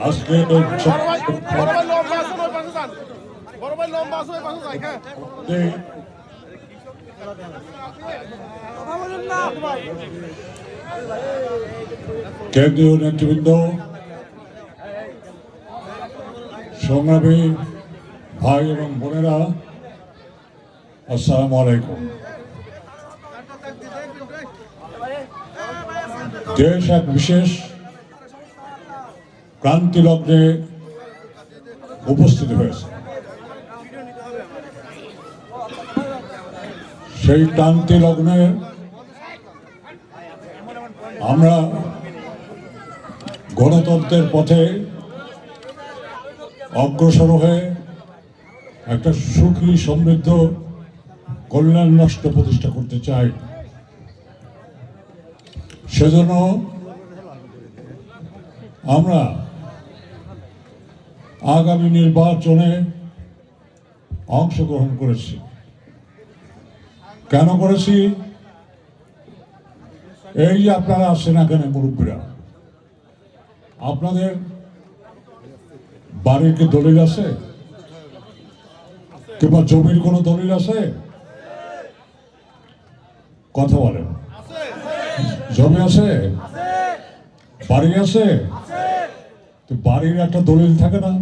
আজকে হ্যাঁ। কেন্দ্রীয় নেতৃবৃন্দ সংগ্রামী ভাই এবং বোনেরা আসসালামু আলাইকুম। দেশ এক বিশেষ ক্রান্তি লগ্নে উপস্থিত হয়েছে। সেই ক্রান্তি লগ্নে আমরা গণতন্ত্রের পথে অগ্রসর হয়ে একটা সুখী সমৃদ্ধ কল্যাণ রাষ্ট্র প্রতিষ্ঠা করতে চাই। সেজন্য আমরা আগামী নির্বাচনে অংশগ্রহণ করেছি। কেন করেছি? এই যে আপনারা আছেন এখানে মুরব্বীরা, আপনাদের বাড়ির কি দলিল আছে? কিংবা জমির কোনো দলিল আছে? কথা বলেন। জমি আছে? বাড়ি আছে? বাড়ির একটা দলিল থাকে না।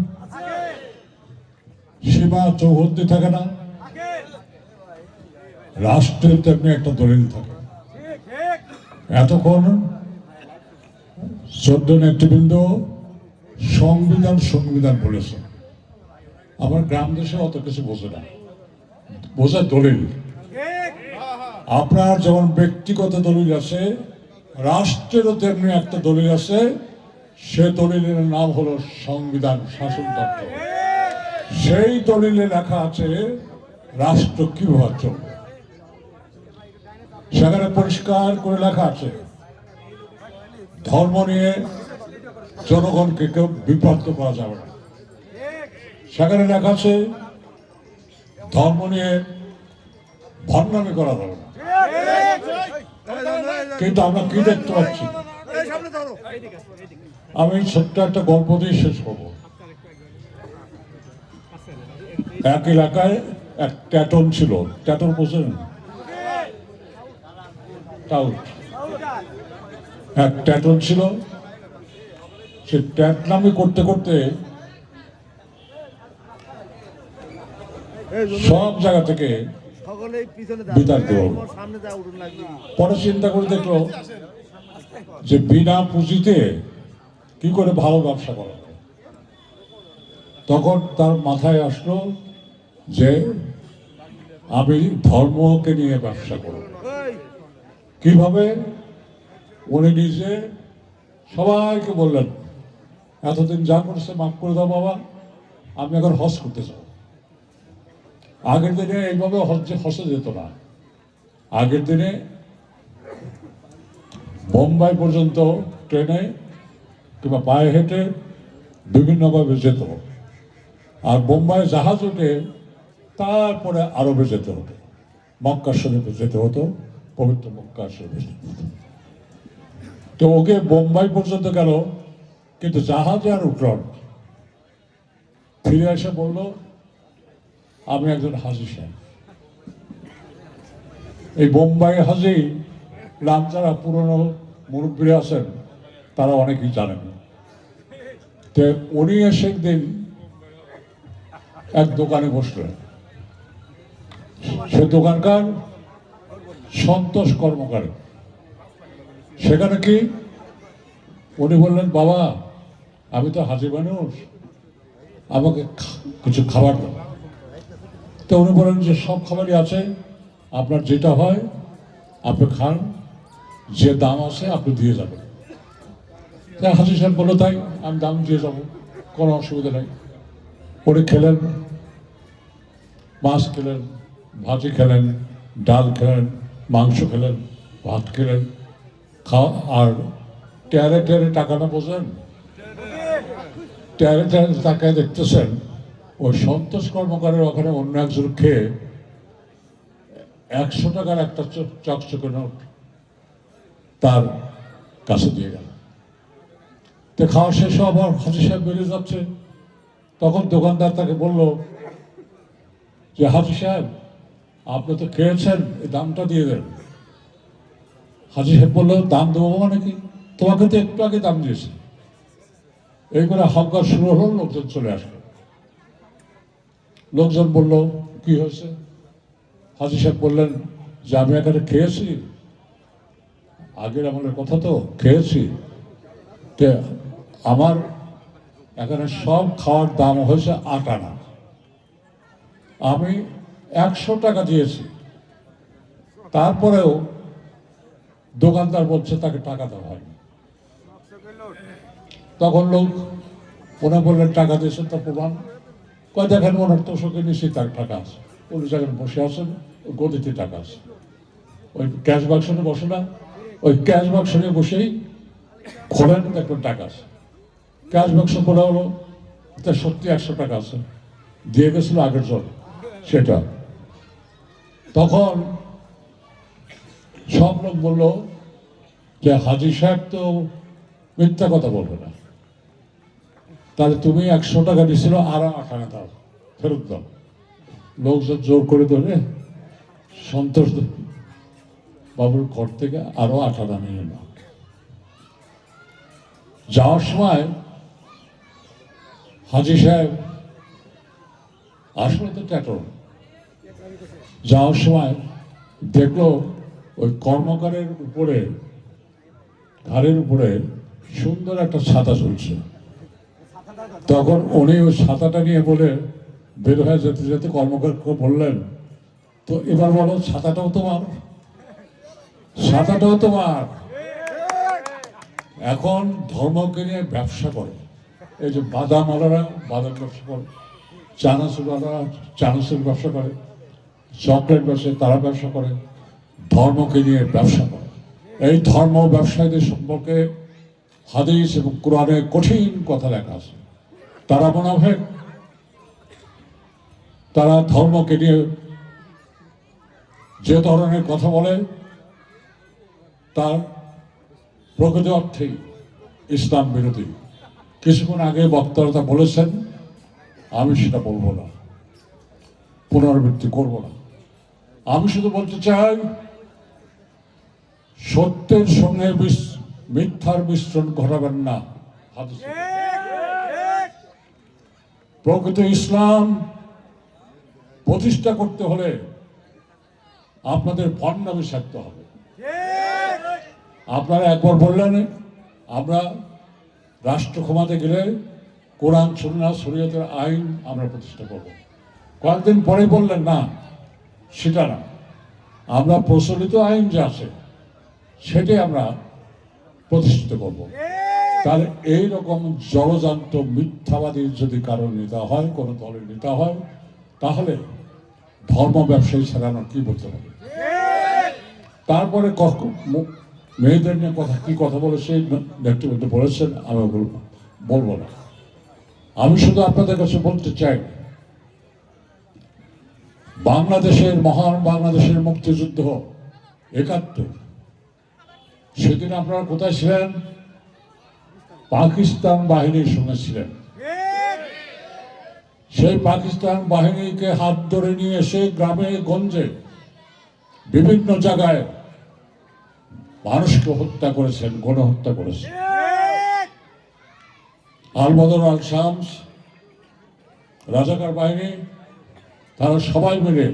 সীমা চৌহদ্দি থাকে না। রাষ্ট্রের তেমনি একটা দলিল থাকে। এতক্ষণ চোদ্দ নেতৃবৃন্দ সংবিধান সংবিধান বলেছে। আমার গ্রাম দেশে অত কিছু বোঝে না। বোঝে দলিল। আপনার যেমন ব্যক্তিগত দলিল আছে রাষ্ট্রেরও তেমনি একটা দলিল আছে। সে দলিলের নাম হলো সংবিধান শাসনতন্ত্র সেই দলিলে লেখা আছে, রাষ্ট্র কীভাবে চলবে? সেখানে পরিষ্কার করে লেখা আছে, ধর্ম নিয়ে জনগণকে কেউ বিভ্রান্ত করা যাবে না। সেখানে লেখা আছে, ধর্ম নিয়ে ভণ্ডামি করা যাবে না। কিন্তু আমরা কি দেখতে পাচ্ছি আমি ছোট্ট একটা গল্প দিয়ে শেষ করব। এক এলাকায় এক ট্যাটন ছিল। ট্যাটন বোঝেন এক ট্যাটন ছিল। সে ট্যাটনামি করতে করতে সব জায়গা থেকে পরে চিন্তা করে দেখল যে বিনা পুঁজিতে কি করে ভালো ব্যবসা করা যায়। তখন তার মাথায় আসলো যে আমি ধর্মকে নিয়ে ব্যবসা করব। কীভাবে? উনি নিজে সবাইকে বললেন এতদিন যা করছে মাফ করে দাও বাবা আমি এখন হজ করতে চাই আগের দিনে এইভাবে হজে হসে যেত না। আগের দিনে বোম্বাই পর্যন্ত ট্রেনে কিংবা পায়ে হেঁটে বিভিন্নভাবে যেত। আর বোম্বাই জাহাজ উঠে তারপরে আরবে যেতে হতো। মক্কা শরীফে যেতে হতো, পবিত্র মক্কা শরীফে। তো ওকে বোম্বাই পর্যন্ত গেল, কিন্তু জাহাজে আর উঠল ফিরে এসে বলল আমি একজন হাজি সাহেব। এই বোম্বাই হাজি নাম যারা পুরনো মুরব্বী আছেন, তারা অনেকেই জানেন। তো উনি এসে একদিন এক দোকানে বসলেন। সে দোকানকার সন্তোষ কর্মকার। সেখানে কি উনি বললেন, বাবা, আমি তো হাজি মানুষ, আমাকে কিছু খাবার দাও। তো উনি বলেন যে সব খাবারই আছে। আপনার যেটা হয়, আপনি খান, যে দাম আছে আপনি দিয়ে যাবেন। তা হাজি সাহেব বলল, তাই আমি দাম দিয়ে যাব, কোনো অসুবিধা নেই। উনি খেলেন, মাছ খেলেন, ভাজি খেলেন, ডাল খেলেন, মাংস খেলেন, ভাত খেলেন। খাওয়া, আর টেয়ারে টেয়ারে টাকাটা বোঝেন? টেয়ারে টেয়ারে তাকায় দেখতেছেন ওই সন্তোষ কর্মকারের ওখানে অন্য একজন খেয়ে একশো টাকার একটা চকচকে নোট তার কাছে দিয়ে গেল। তো খাওয়া শেষ পর হাজি সাহেব বেরিয়ে যাচ্ছে। তখন দোকানদার তাকে বলল যে হাজি সাহেব, আপনি তো খেয়েছেন, এই দামটা দিয়ে দেন। হাজি সাহেব বলল, দাম দেবো মানে কি? তোমাকে তো একটু আগে দাম দিয়েছে। এই করে হালকা শুরু হলো, লোকজন চলে আসলো। লোকজন বলল, কি হয়েছে? হাজি সাহেব বললেন, যে আমি এখানে খেয়েছি। আগের আমলের কথা তো, খেয়েছি। তে আমার এখানে সব খাওয়ার দাম হয়েছে আট আনা। আমি একশো টাকা দিয়েছি। তারপরেও দোকানদার বলছে, তাকে টাকা দেওয়া হয়নি। তখন লোক ওরা বললেন, টাকা দিয়েছেন তার প্রমাণ। কয় দেখেন ওনার তোষকে নিশ্চয়ই তার টাকা আছে। উনি যেখানে বসে আছেন গদিতে টাকা আছে। ওই ক্যাশ বাক্স নিয়ে বসে না, ওই ক্যাশ বাক্স নিয়ে বসেই খোলেন দেখবেন টাকা আছে। ক্যাশ বাক্স খোলা হলো তার সত্যি একশো টাকা আছে। দিয়ে গেছিল আগের জন সেটা। তখন সব লোক বলল যে হাজি সাহেব তো মিথ্যা কথা বলবে না। তাহলে তুমি একশো টাকা দিছিল, আর আঠানা দাও, ফেরত দাও। লোকজন জোর করে ধরে সন্তোষ বাবুর ঘর থেকে আরও আঠানা নিয়ে না যাওয়ার সময় হাজি সাহেব আসলে তো ট্যাটর। যাওয়ার সময় দেখল ওই কর্মকারের উপরে, ঘাড়ের উপরে সুন্দর একটা ছাতা ঝুলছে। তখন উনি ওই ছাতাটা নিয়ে বলে বের হয়ে যেতে যেতে কর্মকারকে বললেন, তো এবার বলো ছাতাটাও তোমার? ছাতাটাও তোমার? এখন ধর্মকে নিয়ে ব্যবসা করে। এই যে বাদাম আলারা বাদাম ব্যবসা করে চানাচুর আলারা চানাচুর ব্যবসা করে, চকলেট ব্যবসা, তারা ব্যবসা করে, ধর্মকে নিয়ে ব্যবসা করে। এই ধর্ম ব্যবসায়ীদের সম্পর্কে হাদিস এবং কোরআনে কঠিন কথা লেখা আছে। তারা মনে হয় তারা ধর্মকে নিয়ে যে ধরনের কথা বলে, তার প্রকৃত অর্থেই ইসলাম বিরোধী। কিছুক্ষণ আগে বক্তারা বলেছেন, আমি সেটা বলব না, পুনরাবৃত্তি করব না। আমি শুধু বলতে চাই, সত্যের সঙ্গে মিথ্যার মিশ্রণ ঘটাবেন না। হাদিসে। প্রকৃত ইসলাম প্রতিষ্ঠা করতে হলে আপনাদের ভণ্ডামি ছাড়তে হবে। আপনারা একবার বললেন, আমরা রাষ্ট্র ক্ষমাতে গেলে কোরআন, সুন্নাহ, শরীয়তের আইন আমরা প্রতিষ্ঠা করব। কয়েকদিন পরে বললেন, না, সেটা না। আমরা প্রচলিত আইন যে আছে, সেটাই আমরা প্রতিষ্ঠিত করব। তাহলে এইরকম জলজান্ত মিথ্যাবাদীর যদি কারও নেতা হয়, কোনো দলের নেতা হয়, তাহলে ধর্ম ব্যবসায়ী ছাড়ানো কি বলতে হবে তারপরে মেয়েদের নিয়ে কথা, কি কথা বলে সেই নেতৃবৃন্দ বলেছেন, আমি ওগুলো বলব না। আমি শুধু আপনাদের কাছে বলতে চাই, বাংলাদেশের মহান বাংলাদেশের মুক্তিযুদ্ধ একাত্তর, সেদিন আপনারা কোথায় ছিলেন? পাকিস্তান বাহিনীর সঙ্গে ছিলেন সেই পাকিস্তান বাহিনীকে হাত ধরে নিয়ে এসে গ্রামে, গঞ্জে, বিভিন্ন জায়গায় মানুষকে হত্যা করেছেন, গণহত্যা করেছেন। আলবদর আল শামস, রাজাকার বাহিনী, তারা সবাই মিলে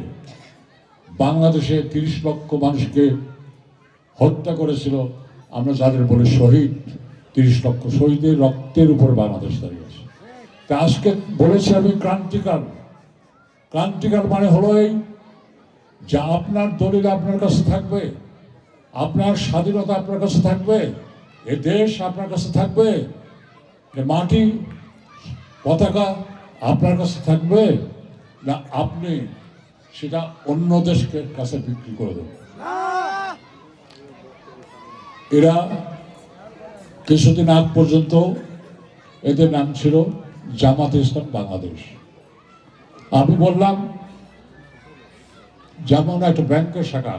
বাংলাদেশে তিরিশ লক্ষ মানুষকে হত্যা করেছিল। আমরা যাদের বলে শহীদ তিরিশ লক্ষ শহীদের রক্তের উপর বাংলাদেশ দাঁড়িয়ে আছে। তা আজকে বলেছি আমি ক্রান্তিকাল। ক্রান্তিকাল মানে হলো এই যা আপনার দলিল আপনার কাছে থাকবে, আপনার স্বাধীনতা আপনার কাছে থাকবে, এ দেশ আপনার কাছে থাকবে, এ মাটি পতাকা আপনার কাছে থাকবে, না আপনি সেটা অন্য দেশকে কাছে বিক্রি করে দেবেন। এরা কিছুদিন আগ পর্যন্ত এদের নাম ছিল জামাত ইসলাম বাংলাদেশ। আমি বললাম যেমন একটা ব্যাংকের শাখা।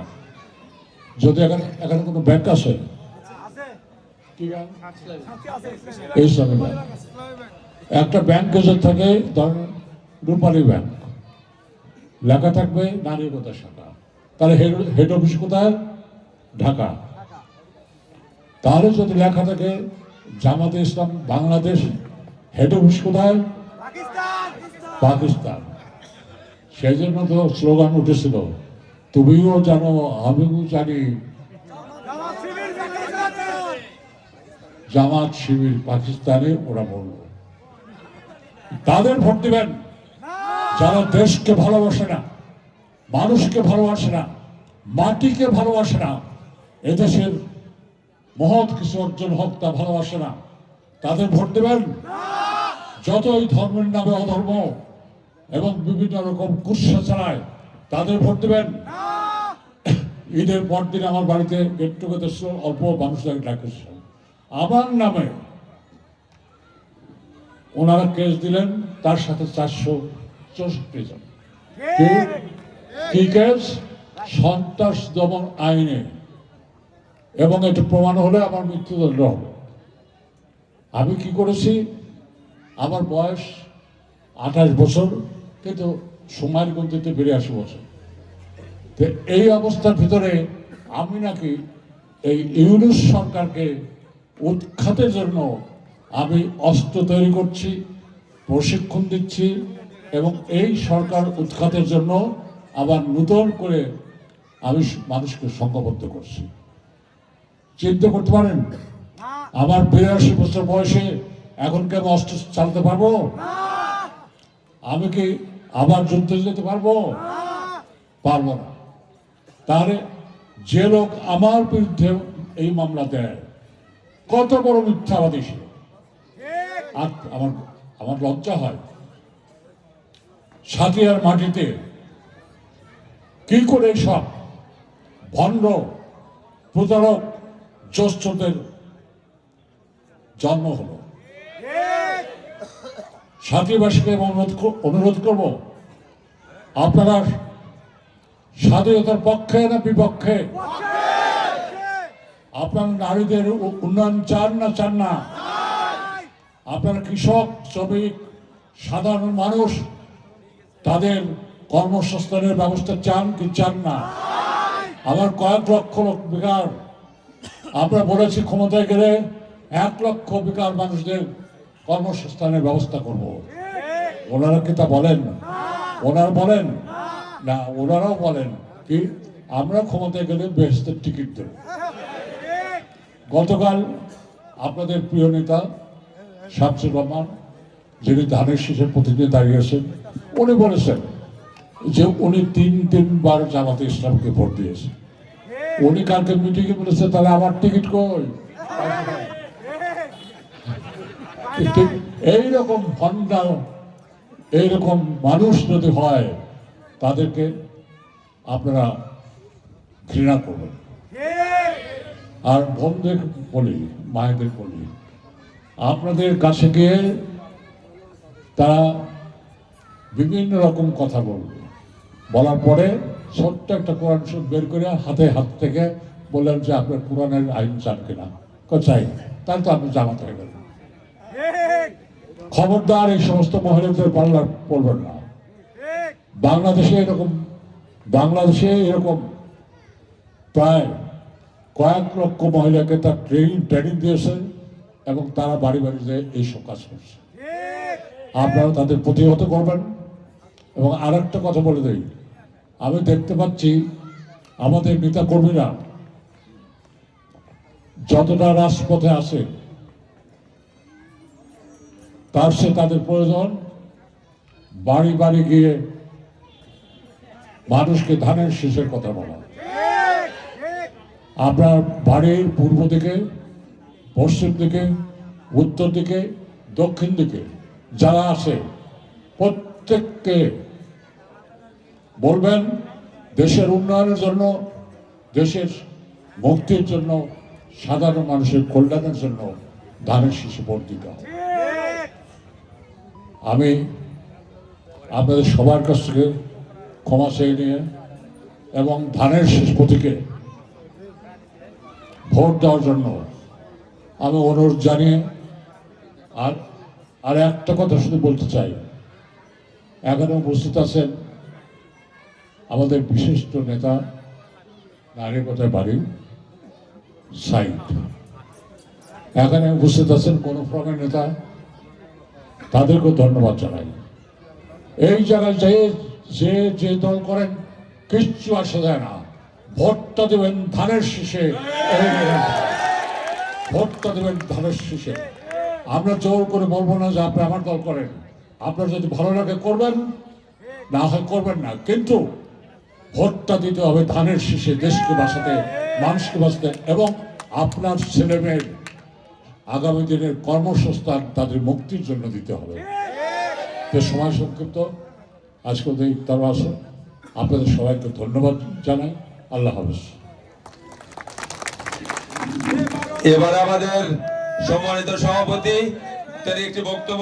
যদি এখানে এখানে কোনো ব্যাংক আছে? একটা ব্যাংক এসে থাকে, ধরেন রূপালী ব্যাংক। লেখা থাকবে নারীকতা শাখা। তাহলে হেড হেড অফিস কোথায়? ঢাকা। তাহলে যদি লেখা থাকে জামাতে ইসলাম বাংলাদেশ হেড অফিস কোথায়? পাকিস্তান। সেই জন্য তো স্লোগান উঠেছিল তুমিও জানো আমিও জানি। জামাত শিবির পাকিস্তানে ওরা বলল। তাদের ভোট দিবেন। যারা দেশকে ভালোবাসে না মানুষকে ভালোবাসে না মাটিকে ভালোবাসে না এদেশের মহৎ কিছু অর্জন হোক তা ভালোবাসে না। তাদের ভোট দেবেন? যতই ধর্মের নামে অধর্ম এবং বিভিন্ন রকম কুৎসা চালায় তাদের ভোট দেবেন? ঈদের পর দিন আমার বাড়িতে গেট টুগেদার ছিল অল্প মানুষদের ডাকেছিলাম আমার নামে ওনারা কেস দিলেন তার সাথে চারশো চৌষট্টি জন। কি কেস? সন্ত্রাস দমন আইনে। এবং এটা প্রমাণ হলে আমার মৃত্যুদণ্ড হবে। আমি কি করেছি? আমার বয়স আঠাশ বছর, কিন্তু সময়ের গন্তিতে বিরাশি বছর। তো এই অবস্থার ভিতরে আমি নাকি এই ইউনুস সরকারকে উৎখাতের জন্য আমি অস্ত্র তৈরি করছি, প্রশিক্ষণ দিচ্ছি এবং এই সরকার উৎখাতের জন্য আবার নূতন করে আমি মানুষকে সংঘবদ্ধ করছি। চিন্তা করতে পারেন? আমার বিরাশি বছর বয়সে এখন কি আমি অস্ত্র চালাতে পারব? আমি কি আবার যুদ্ধে যেতে পারব? পারব না। তাহলে যে লোক আমার বিরুদ্ধে এই মামলা দেয় কত বড় মিথ্যাবাদী ছিল আর আমার আমার লজ্জা হয়। সাথিয়ার মাটিতে কি করে সব ভণ্ড প্রতারক জ্যেষ্ঠদের জন্ম হলো। সাথীবাসীকে অনুরোধ অনুরোধ করব, আপনারা স্বাধীনতার পক্ষে না বিপক্ষে? আপনার নারীদের উন্নয়ন চান না চান না? আপনার কৃষক, শ্রমিক, সাধারণ মানুষ, তাদের কর্মসংস্থানের ব্যবস্থা চান কি চান না? আমার কয়েক লক্ষ লোক বেকার। আমরা বলেছি ক্ষমতায় গেলে এক লক্ষ বেকার মানুষদের কর্মসংস্থানের ব্যবস্থা করব। ওনারা কি তা বলেন? ওনারা বলেন? না, ওনারাও বলেন কি, আমরা ক্ষমতায় গেলে বেহেস্তের টিকিট দেব। গতকাল আপনাদের প্রিয় নেতা, শামসুর রহমান, যিনি ধানের শীষের প্রতিনিধি দাঁড়িয়েছেন উনি বলেছেন যে উনি তিন তিনবার জামাতে ইসলামকে ভোট দিয়েছেন। উনি কালকে মিটিংয়ে বলেছে, তাহলে আমার টিকিট কই? এইরকম ভণ্ডা, এইরকম মানুষ যদি হয়, তাদেরকে আপনারা ঘৃণা করবেন। আর বোনদের বলি, মায়েদের বলি, আপনাদের কাছে গিয়ে তারা বিভিন্ন রকম কথা বলবে। বলার পরে ছোট্ট একটা কোরআন শরীফ বের করে হাতে হাত থেকে বললেন যে আপনার কোরআনের আইন চান কিনা? চাই। তাহলে তো আপনি জামাত হয়ে গেলেন। খবরদার এই সমস্ত মহিলাদের পাল্লা পড়বেন না। বাংলাদেশে এরকম বাংলাদেশে এরকম প্রায় কয়েক লক্ষ মহিলাকে তার ট্রেনিং ট্রেনিং দিয়েছে এবং তারা বাড়ি বাড়ি যেয়ে এইসব কাজ করছে। আপনারা তাদের প্রতিহত করবেন। এবং আর একটা কথা বলে দিই আমি দেখতে পাচ্ছি আমাদের নেতা কর্মীরা যতটা রাজপথে আছে তার সে তাদের প্রয়োজন। বাড়ি বাড়ি গিয়ে মানুষকে ধানের শীষের কথা বলা। আপনার বাড়ির পূর্ব দিকে, পশ্চিম দিকে, উত্তর দিকে, দক্ষিণ দিকে যারা আছে প্রত্যেককে বলবেন, দেশের উন্নয়নের জন্য, দেশের মুক্তির জন্য, সাধারণ মানুষের কল্যাণের জন্য ধানের শিশু হবে। আমি আপনাদের সবার কাছ থেকে ক্ষমা চেয়ে নিয়ে এবং ধানের শেষ প্রতীকে ভোট দেওয়ার জন্য আমি অনুরোধ জানিয়ে আর আর একটা কথা শুধু বলতে চাই। এখানে উপস্থিত আছেন আমাদের বিশিষ্ট নেতা নারীপথের বাড়ি সাইড এখানে উপস্থিত আছেন কোন ফ্রমের নেতা, তাদেরকেও ধন্যবাদ জানাই। এই জায়গায় যে যে যে দল করেন, কিচ্ছু আসে যায় না। ভোটটা দেবেন ধানের শীষে। ভোটটা দেবেন ধানের শীষে। আমরা জোর করে বলব না যে আপনি আমার দল করেন। আপনার যদি ভালো লাগে করবেন, না হয় করবেন না। কিন্তু ভোটটা দিতে হবে ধানের শীষে, দেশকে বাঁচাতে, মানুষকে বাঁচাতে এবং আপনার ছেলেমেয়ের আগামী দিনের কর্মসংস্থান তাদের মুক্তির জন্য দিতে হবে। তো সময় সংক্ষিপ্ত। আজকে ওদের ইফতার আসন আপনাদের সবাইকে ধন্যবাদ জানাই। আল্লাহ হাফেজ। এবার আমাদের সম্মানিত সভাপতি, তার একটি বক্তব্য